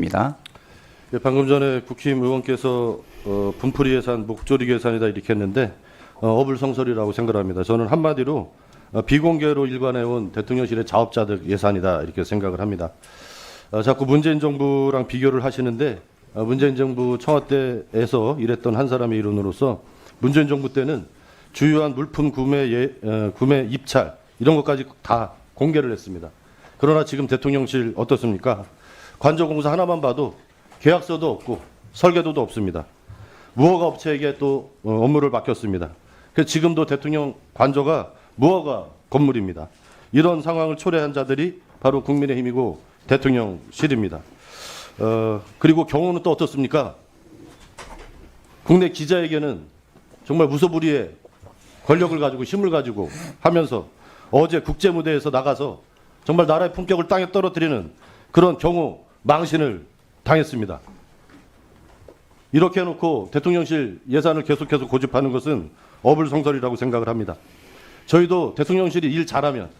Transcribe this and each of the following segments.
입니다. 예, 방금 전에 국힘 의원께서 어, 분풀이 예산, 목조리 계산이다 이렇게 했는데 어, 어불성설이라고 생각합니다. 저는 한마디로 어, 비공개로 일관해온 대통령실의 자업자득 예산이다 이렇게 생각을 합니다. 어, 자꾸 문재인 정부랑 비교를 하시는데 어, 문재인 정부 청와대에서 일했던 한 사람의 이론으로서 문재인 정부 때는 주요한 물품 구매 예, 어, 구매 입찰 이런 것까지 다 공개를 했습니다. 그러나 지금 대통령실 어떻습니까? 관저공사 하나만 봐도 계약서도 없고 설계도도 없습니다. 무허가 업체에게 또 어, 업무를 맡겼습니다. 그 지금도 대통령 관저가 무허가 건물입니다. 이런 상황을 초래한 자들이 바로 국민의힘이고 대통령실입니다. 어, 그리고 경우는 또 어떻습니까? 국내 기자에게는 정말 무소불위의 권력을 가지고 힘을 가지고 하면서 어제 국제 무대에서 나가서 정말 나라의 품격을 땅에 떨어뜨리는 그런 경우 망신을 당했습니다. 이렇게 해놓고 대통령실 예산을 계속해서 고집하는 것은 어불성설이라고 생각을 합니다. 저희도 대통령실이 일 잘하면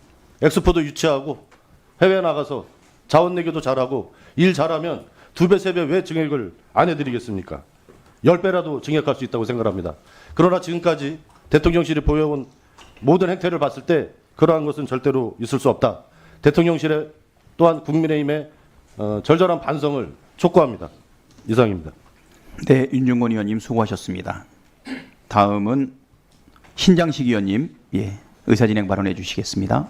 엑스포도 유치하고 해외 나가서 자원 내기도 잘하고 일 잘하면 두 배, 세 배 왜 증액을 안 해드리겠습니까? 열 배라도 증액할 수 있다고 생각합니다. 그러나 지금까지 대통령실이 보여온 모든 행태를 봤을 때 그러한 것은 절대로 있을 수 없다. 대통령실에 또한 국민의힘의 어, 절절한 반성을 촉구합니다. 이상입니다. 네, 윤중권 의원님 수고하셨습니다. 다음은 신장식 의원님, 예, 의사진행 발언해 주시겠습니다.